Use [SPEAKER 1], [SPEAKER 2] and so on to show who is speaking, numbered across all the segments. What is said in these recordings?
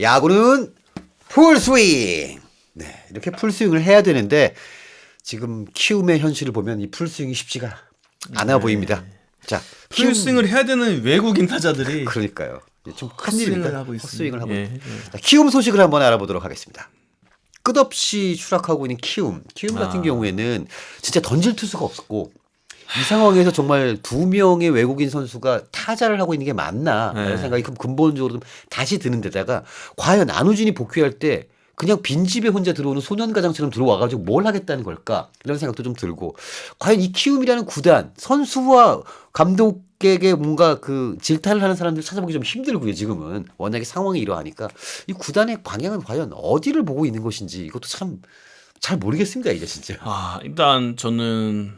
[SPEAKER 1] 야구는 풀스윙. 네, 이렇게 풀스윙을 해야 되는데 지금 키움의 현실을 보면 이 풀스윙이 쉽지가 않아 보입니다. 자,
[SPEAKER 2] 풀스윙을 해야 되는 외국인 타자들이
[SPEAKER 1] 그러니까요. 좀 큰일입니다.
[SPEAKER 2] 하고.
[SPEAKER 1] 헛스윙을 하고.
[SPEAKER 2] 예. 예.
[SPEAKER 1] 자, 키움 소식을 한번 알아보도록 하겠습니다. 끝없이 추락하고 있는 키움. 키움 같은
[SPEAKER 2] 아.
[SPEAKER 1] 경우에는 진짜 던질 투수가 없었고 이 상황에서 정말 두 명의 외국인 선수가 타자를 하고 있는 게 맞나 라는
[SPEAKER 2] 네.
[SPEAKER 1] 생각이 좀 근본적으로 좀 다시 드는 데다가 과연 안우진이 복귀할 때 그냥 빈집에 혼자 들어오는 소년가장처럼 들어와가지고 뭘 하겠다는 걸까 이런 생각도 좀 들고 과연 이 키움이라는 구단 선수와 감독에게 뭔가 그 질타를 하는 사람들 찾아보기 좀 힘들고요 지금은 워낙에 상황이 이러하니까 이 구단의 방향은 과연 어디를 보고 있는 것인지 이것도 참 잘 모르겠습니다 이제 진짜.
[SPEAKER 2] 아 일단 저는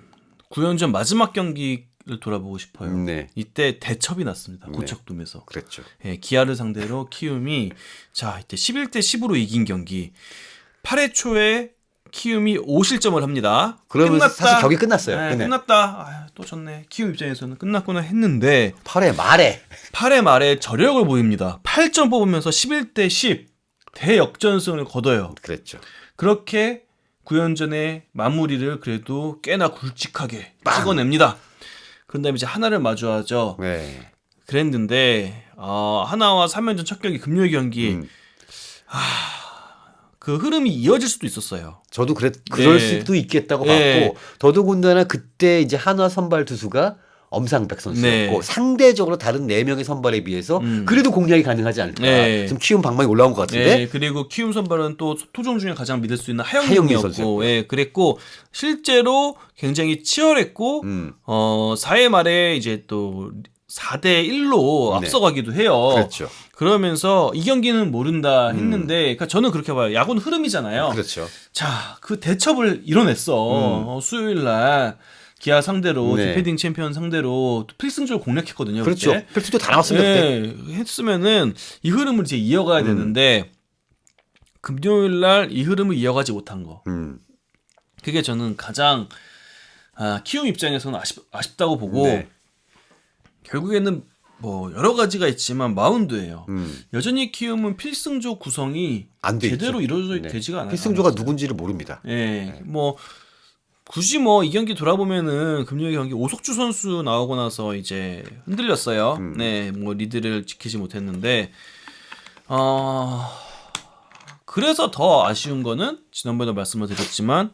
[SPEAKER 2] 9연전 마지막 경기를 돌아보고 싶어요.
[SPEAKER 1] 네,
[SPEAKER 2] 이때 대첩이 났습니다.
[SPEAKER 1] 네.
[SPEAKER 2] 고척돔에서.
[SPEAKER 1] 그랬죠.
[SPEAKER 2] 예, 기아를 상대로 키움이 자 이때 11대 10으로 이긴 경기. 8회 초에 키움이 5실점을 합니다.
[SPEAKER 1] 그러면
[SPEAKER 2] 끝났다.
[SPEAKER 1] 사실 경기 끝났어요.
[SPEAKER 2] 네, 끝났다. 아, 또 졌네. 키움 입장에서는 끝났구나 했는데
[SPEAKER 1] 8회 말에
[SPEAKER 2] 8회 말에 저력을 보입니다. 8점 뽑으면서 11대 10 대역전승을 거둬요.
[SPEAKER 1] 그랬죠.
[SPEAKER 2] 그렇게 9연전의 마무리를 그래도 꽤나 굵직하게
[SPEAKER 1] 빵!
[SPEAKER 2] 찍어냅니다. 그런 다음에 이제 하나를 마주하죠.
[SPEAKER 1] 네.
[SPEAKER 2] 그랬는데 어, 하나와 3연전 첫 경기 금요일 경기
[SPEAKER 1] 음.
[SPEAKER 2] 그 흐름이 이어질 수도 있었어요.
[SPEAKER 1] 저도 그랬 그럴
[SPEAKER 2] 네.
[SPEAKER 1] 수도 있겠다고
[SPEAKER 2] 네.
[SPEAKER 1] 봤고 더더군다나 그때 이제 한화 선발 투수가 엄상백 선수였고
[SPEAKER 2] 네.
[SPEAKER 1] 상대적으로 다른 네 명의 선발에 비해서
[SPEAKER 2] 음.
[SPEAKER 1] 그래도 공략이 가능하지 않을까.
[SPEAKER 2] 네.
[SPEAKER 1] 지금 키움 방망이 올라온 것 같은데.
[SPEAKER 2] 네, 그리고 키움 선발은 또 토종 중에 가장 믿을 수 있는
[SPEAKER 1] 하영민
[SPEAKER 2] 하영민이었고. 예, 그랬고 실제로 굉장히 치열했고
[SPEAKER 1] 음.
[SPEAKER 2] 어 4회 말에 이제 또 4대 1로
[SPEAKER 1] 네.
[SPEAKER 2] 앞서가기도 해요.
[SPEAKER 1] 그렇죠.
[SPEAKER 2] 그러면서 이 경기는 모른다 했는데, 그러니까 저는 그렇게 봐요. 야구는 흐름이잖아요.
[SPEAKER 1] 그렇죠.
[SPEAKER 2] 자, 그 대첩을 이뤄냈어. 어, 수요일 날 기아 상대로
[SPEAKER 1] 음. 네.
[SPEAKER 2] 디펜딩 챔피언 상대로 필승조를 공략했거든요.
[SPEAKER 1] 그렇죠.
[SPEAKER 2] 그때.
[SPEAKER 1] 필수도 다 나왔습니다. 그때.
[SPEAKER 2] 네, 했으면은 이 흐름을 이제 이어가야
[SPEAKER 1] 음.
[SPEAKER 2] 되는데 금요일 날 이 흐름을 이어가지 못한 거.
[SPEAKER 1] 음.
[SPEAKER 2] 그게 저는 가장 아, 키움 입장에서는 아쉽, 아쉽다고 보고
[SPEAKER 1] 네.
[SPEAKER 2] 결국에는 뭐 여러 가지가 있지만 마운드예요.
[SPEAKER 1] 음.
[SPEAKER 2] 여전히 키움은 필승조 구성이 제대로 이루어져
[SPEAKER 1] 네.
[SPEAKER 2] 되지가 않아요.
[SPEAKER 1] 필승조가 누군지를 모릅니다.
[SPEAKER 2] 예, 뭐 굳이 뭐 이 경기 돌아보면은 금요일 경기 오석주 선수 나오고 나서 이제 흔들렸어요.
[SPEAKER 1] 음.
[SPEAKER 2] 네, 뭐 리드를 지키지 못했는데 어 그래서 더 아쉬운 거는 지난번에도 말씀을 드렸지만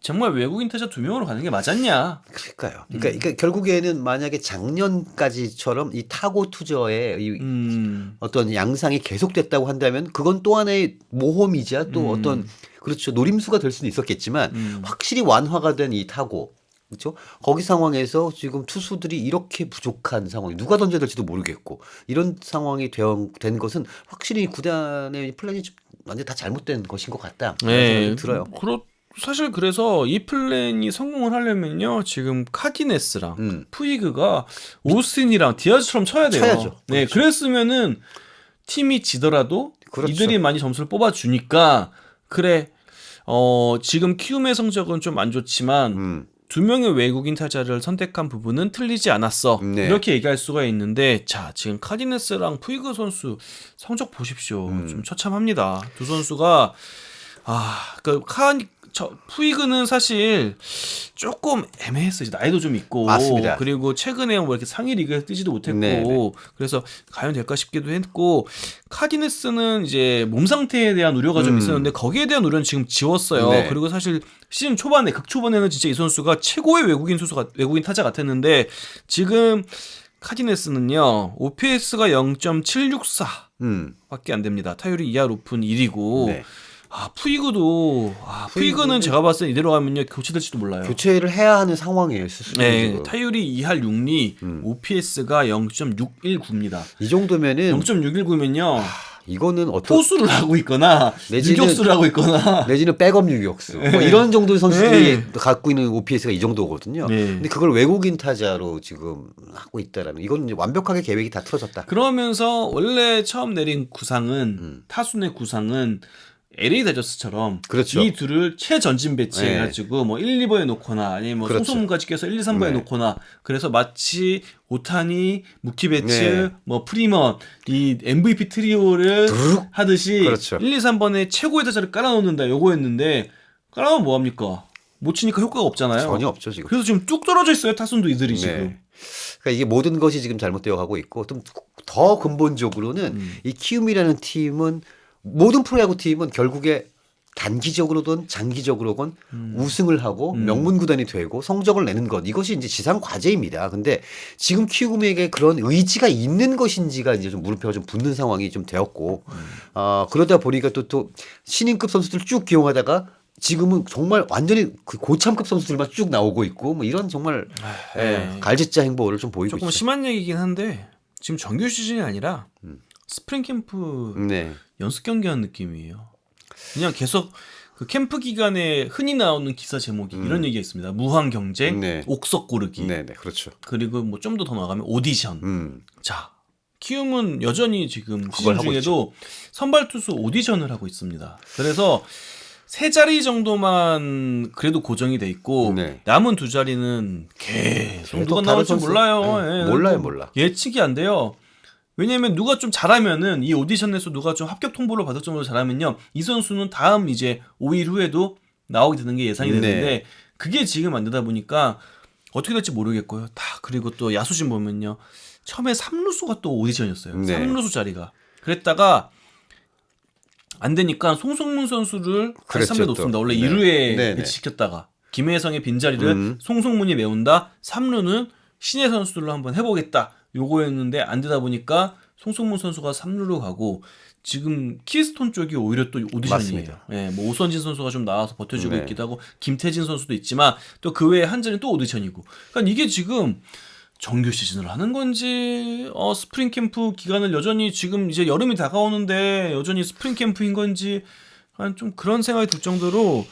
[SPEAKER 2] 정말 외국인 타자 두 명으로 가는 게 맞았냐?
[SPEAKER 1] 그러니까요. 그러니까, 그러니까 결국에는 만약에 작년까지처럼 이 타고 투저의 이
[SPEAKER 2] 음,
[SPEAKER 1] 어떤 양상이 계속됐다고 한다면 그건 또 하나의 모험이자 또
[SPEAKER 2] 음.
[SPEAKER 1] 어떤 그렇죠 노림수가 될 수는 있었겠지만
[SPEAKER 2] 음.
[SPEAKER 1] 확실히 완화가 된 이 타고 그렇죠 거기 상황에서 지금 투수들이 이렇게 부족한 상황이 누가 던져야 될지도 모르겠고 이런 상황이 되어, 된 것은 확실히 구단의 플랜이 좀 완전 다 잘못된 것인 것 같다
[SPEAKER 2] 네,
[SPEAKER 1] 들어요.
[SPEAKER 2] 그렇 사실 그래서 이 플랜이 성공을 하려면요 지금 카디네스랑
[SPEAKER 1] 음.
[SPEAKER 2] 푸이그가 오스틴이랑 디아즈처럼 쳐야 돼요.
[SPEAKER 1] 쳐야죠.
[SPEAKER 2] 네,
[SPEAKER 1] 그렇죠.
[SPEAKER 2] 그랬으면은 팀이 지더라도
[SPEAKER 1] 그렇죠.
[SPEAKER 2] 이들이 많이 점수를 뽑아주니까 그래. 어 지금 키움의 성적은 좀 안 좋지만
[SPEAKER 1] 음.
[SPEAKER 2] 두 명의 외국인 타자를 선택한 부분은 틀리지 않았어.
[SPEAKER 1] 네.
[SPEAKER 2] 이렇게 얘기할 수가 있는데 자 지금 카디네스랑 푸이그 선수 성적 보십시오.
[SPEAKER 1] 음.
[SPEAKER 2] 좀 처참합니다. 두 선수가 아 그 카 저 푸이그는 사실 조금 애매했어요. 나이도 좀 있고
[SPEAKER 1] 맞습니다.
[SPEAKER 2] 그리고 최근에 뭐 이렇게 상위 리그에 뜨지도 못했고
[SPEAKER 1] 네, 네.
[SPEAKER 2] 그래서 과연 될까 싶기도 했고 카디네스는 이제 몸 상태에 대한 우려가 좀
[SPEAKER 1] 음.
[SPEAKER 2] 있었는데 거기에 대한 우려는 지금 지웠어요.
[SPEAKER 1] 네.
[SPEAKER 2] 그리고 사실 시즌 초반에 극 초반에는 진짜 이 선수가 최고의 외국인 선수가 외국인 타자 같았는데 지금 카디네스는요 OPS가 0.764
[SPEAKER 1] 음.
[SPEAKER 2] 밖에 안 됩니다. 타율이 이하 높은 1위고
[SPEAKER 1] 네.
[SPEAKER 2] 아 푸이그도 아
[SPEAKER 1] 푸이그는
[SPEAKER 2] 제가 봤을 때 이대로 가면요 교체될지도 몰라요.
[SPEAKER 1] 교체를 해야 하는 상황이에요 스스로.
[SPEAKER 2] 네,
[SPEAKER 1] 지금.
[SPEAKER 2] 타율이 2할 6리,
[SPEAKER 1] 음.
[SPEAKER 2] OPS가 0.619입니다.
[SPEAKER 1] 이 정도면은
[SPEAKER 2] 0.619면요
[SPEAKER 1] 이거는 어떤
[SPEAKER 2] 포수를 하고 있거나
[SPEAKER 1] 내지는-
[SPEAKER 2] 유격수를 하고 있거나
[SPEAKER 1] 내지는 백업 유격수 뭐 이런 정도의 선수들이 갖고 있는 OPS가 이 정도거든요.
[SPEAKER 2] 네.
[SPEAKER 1] 근데 그걸 외국인 타자로 지금 하고 있다라는 이건 이제 완벽하게 계획이 다 틀어졌다.
[SPEAKER 2] 그러면서 원래 처음 내린 구상은
[SPEAKER 1] 음.
[SPEAKER 2] 타순의 구상은 LA 다저스처럼
[SPEAKER 1] 그렇죠.
[SPEAKER 2] 이 둘을 최전진 배치해 가지고 뭐 1, 2번에 놓거나 아니면 뭐
[SPEAKER 1] 그렇죠.
[SPEAKER 2] 송소문까지 껴서 1, 2, 3번에
[SPEAKER 1] 네.
[SPEAKER 2] 놓거나 그래서 마치 오타니, 무키베츠,
[SPEAKER 1] 네.
[SPEAKER 2] 뭐 프리먼 이 MVP 트리오를
[SPEAKER 1] 두룩.
[SPEAKER 2] 하듯이
[SPEAKER 1] 그렇죠.
[SPEAKER 2] 1, 2, 3번에 최고의 타자를 깔아 놓는다 요거였는데 깔아 놓으면 뭐 합니까? 못 치니까 효과가 없잖아요.
[SPEAKER 1] 전혀 없죠 지금.
[SPEAKER 2] 그래서 지금 뚝 떨어져 있어요 타순도 이들이 지금.
[SPEAKER 1] 네. 그러니까 이게 모든 것이 지금 잘못되어 가고 있고 좀 더 근본적으로는
[SPEAKER 2] 음.
[SPEAKER 1] 이 키움이라는 팀은 모든 프로야구 팀은 결국에 단기적으로든 장기적으로건
[SPEAKER 2] 음.
[SPEAKER 1] 우승을 하고 명문 구단이 되고 성적을 내는 것 이것이 이제 지상 과제입니다. 근데 지금 키움에게 그런 의지가 있는 것인지가 이제 좀 물음표가 좀 붙는 상황이 좀 되었고
[SPEAKER 2] 음.
[SPEAKER 1] 아 그러다 보니까 또또 신인급 선수들 쭉 기용하다가 지금은 정말 완전히 그 고참급 선수들만 쭉 나오고 있고 뭐 이런 정말 예,
[SPEAKER 2] 네.
[SPEAKER 1] 갈짓자 행보를 좀 보이고
[SPEAKER 2] 조금
[SPEAKER 1] 있죠.
[SPEAKER 2] 심한 얘기긴 한데 지금 정규 시즌이 아니라 스프링 캠프
[SPEAKER 1] 네.
[SPEAKER 2] 연습 경기하는 느낌이에요. 그냥 계속 그 캠프 기간에 흔히 나오는 기사 제목이 이런 얘기가 있습니다. 무한 경쟁,
[SPEAKER 1] 음. 네.
[SPEAKER 2] 옥석 고르기,
[SPEAKER 1] 네, 네, 그렇죠.
[SPEAKER 2] 그리고 뭐 좀 더 더 나가면 오디션.
[SPEAKER 1] 음,
[SPEAKER 2] 자, 키움은 여전히 지금 시즌 중에도 선발 투수 오디션을 하고 있습니다. 그래서 세 자리 정도만 그래도 고정이 돼 있고
[SPEAKER 1] 네.
[SPEAKER 2] 남은 두 자리는 계속 누가 나올지. 몰라요.
[SPEAKER 1] 네,
[SPEAKER 2] 예,
[SPEAKER 1] 몰라요,
[SPEAKER 2] 뭐
[SPEAKER 1] 몰라.
[SPEAKER 2] 예측이 안 돼요. 왜냐면 누가 좀 잘하면은 이 오디션에서 누가 좀 합격 통보를 받을 정도로 잘하면요 이 선수는 다음 이제 5일 후에도 나오게 되는 게 예상이
[SPEAKER 1] 네.
[SPEAKER 2] 되는데 그게 지금 안 되다 보니까 어떻게 될지 모르겠고요. 다 그리고 또 야수진 보면요 처음에 삼루수가 또 오디션이었어요.
[SPEAKER 1] 네.
[SPEAKER 2] 삼루수 자리가 그랬다가 안 되니까 송성문 선수를 다시
[SPEAKER 1] 그랬죠,
[SPEAKER 2] 3루에
[SPEAKER 1] 또.
[SPEAKER 2] 놓습니다. 원래
[SPEAKER 1] 네.
[SPEAKER 2] 2루에
[SPEAKER 1] 네, 네.
[SPEAKER 2] 배치시켰다가 김혜성의 빈자리를
[SPEAKER 1] 음.
[SPEAKER 2] 송성문이 메운다. 3루는 신의 선수들로 한번 해보겠다. 요거였는데 안 되다 보니까 송성문 선수가 3루로 가고 지금 키스톤 쪽이 오히려 또 오디션이에요. 예, 뭐 오선진 선수가 좀 나와서 버텨주고
[SPEAKER 1] 네.
[SPEAKER 2] 있기도 하고 김태진 선수도 있지만 또 그 외에 한 자리 또 오디션이고. 그러니까 이게 지금 정규 시즌을 하는 건지 어 스프링 캠프 기간을 여전히 지금 이제 여름이 다가오는데 여전히 스프링 캠프인 건지 약간 좀 그런 생각이 들 정도로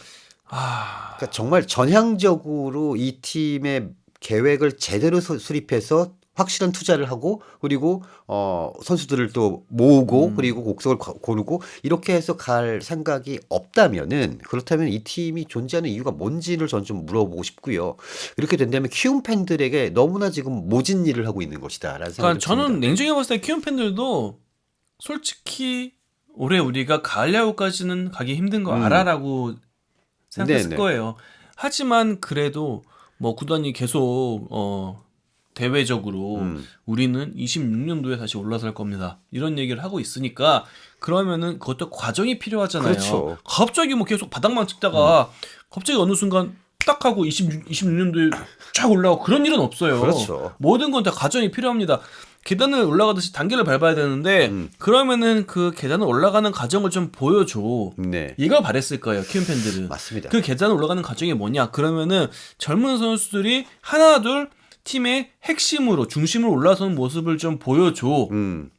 [SPEAKER 2] 아
[SPEAKER 1] 그러니까 정말 전향적으로 이 팀의 계획을 제대로 수- 수립해서 확실한 투자를 하고 그리고 어 선수들을 또 모으고
[SPEAKER 2] 음.
[SPEAKER 1] 그리고 곡석을 고- 고르고 이렇게 해서 갈 생각이 없다면은 그렇다면 이 팀이 존재하는 이유가 뭔지를 전 좀 물어보고 싶고요. 이렇게 된다면 키움 팬들에게 너무나 지금 모진 일을 하고 있는 것이다라는 생각이
[SPEAKER 2] 그러니까
[SPEAKER 1] 듭니다.
[SPEAKER 2] 저는 냉정히 봤을 때 키움 팬들도 솔직히 올해 우리가 가을 야구까지는 가기 힘든 거
[SPEAKER 1] 음.
[SPEAKER 2] 알아라고 생각했을
[SPEAKER 1] 네네.
[SPEAKER 2] 거예요. 하지만 그래도 뭐 구단이 계속 어 대외적으로
[SPEAKER 1] 음.
[SPEAKER 2] 우리는 26년도에 다시 올라설 겁니다. 이런 얘기를 하고 있으니까 그러면은 그것도 과정이 필요하잖아요.
[SPEAKER 1] 그렇죠.
[SPEAKER 2] 갑자기 뭐 계속 바닥만 찍다가 갑자기 어느 순간 딱 하고 26, 26년도에 쫙 올라오고 그런 일은 없어요.
[SPEAKER 1] 그렇죠.
[SPEAKER 2] 모든 건 다 과정이 필요합니다. 계단을 올라가듯이 단계를 밟아야 되는데
[SPEAKER 1] 음.
[SPEAKER 2] 그러면은 그 계단을 올라가는 과정을 좀 보여줘.
[SPEAKER 1] 네.
[SPEAKER 2] 이걸 바랬을 거예요. 키움 팬들은.
[SPEAKER 1] 맞습니다.
[SPEAKER 2] 그 계단 올라가는 과정이 뭐냐? 그러면은 젊은 선수들이 하나 둘 팀의 핵심으로 중심으로 올라서는 모습을 좀 보여줘.
[SPEAKER 1] 음.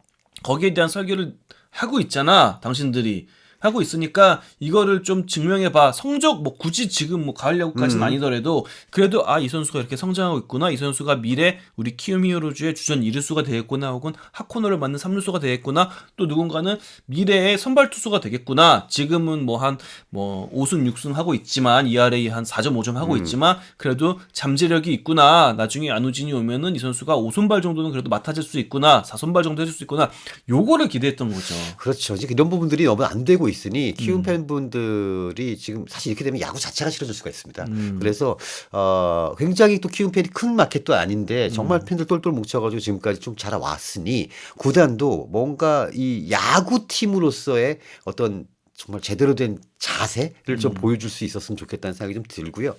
[SPEAKER 2] 거기에 대한 설계를 하고 있잖아. 당신들이 하고 있으니까 이거를 좀 증명해 봐. 성적 뭐 굳이 지금 뭐 가을 야구까지는
[SPEAKER 1] 음.
[SPEAKER 2] 아니더라도 그래도 아 이 선수가 이렇게 성장하고 있구나. 이 선수가 미래 우리 키움 히어로즈의 주전 이루수가 되겠구나. 혹은 하코너를 맞는 삼루수가 되겠구나. 또 누군가는 미래의 선발 투수가 되겠구나. 지금은 뭐 한뭐 5승 6승 하고 있지만 ERA 한 4.5점
[SPEAKER 1] 음.
[SPEAKER 2] 하고 있지만 그래도 잠재력이 있구나. 나중에 안우진이 오면은 이 선수가 5선발 정도는 그래도 맡아줄 수 있구나. 4선발 정도 해줄 수 있구나. 요거를 기대했던 거죠.
[SPEAKER 1] 그렇죠. 이제 이런 부분들이 너무 안 되고 있으니
[SPEAKER 2] 음.
[SPEAKER 1] 키움 팬분들이 지금 사실 이렇게 되면 야구 자체가 싫어질 수가 있습니다.
[SPEAKER 2] 음.
[SPEAKER 1] 그래서 어 굉장히 또 키움 팬이 큰 마켓도 아닌데 정말
[SPEAKER 2] 음.
[SPEAKER 1] 팬들 똘똘 뭉쳐가지고 지금까지 좀 자라왔으니 구단도 뭔가 이 야구 팀으로서의 어떤 정말 제대로 된 자세를
[SPEAKER 2] 음.
[SPEAKER 1] 좀 보여줄 수 있었으면 좋겠다는 생각이 좀 들고요.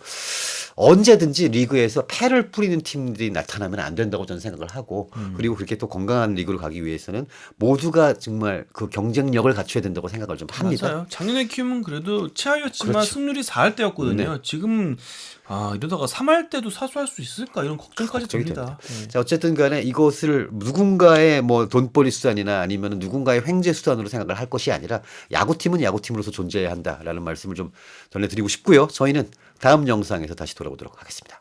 [SPEAKER 1] 언제든지 리그에서 패를 뿌리는 팀들이 나타나면 안 된다고 저는 생각을 하고
[SPEAKER 2] 음.
[SPEAKER 1] 그리고 그렇게 또 건강한 리그로 가기 위해서는 모두가 정말 그 경쟁력을 갖춰야 된다고 생각을 좀 합니다.
[SPEAKER 2] 맞아요. 작년에 키움은 그래도 최하였지만
[SPEAKER 1] 그렇죠.
[SPEAKER 2] 승률이 4할 때였거든요.
[SPEAKER 1] 네.
[SPEAKER 2] 지금 아 이러다가 3할 때도 사수할 수 있을까 이런 걱정까지 듭니다. 네.
[SPEAKER 1] 자 어쨌든 간에 이것을 누군가의 뭐 돈벌이 수단이나 아니면 누군가의 횡재 수단으로 생각을 할 것이 아니라 야구팀은 야구팀으로서 존재해야 한다라는 말씀을 좀 전해드리고 싶고요. 저희는 다음 영상에서 다시 돌아오도록 하겠습니다.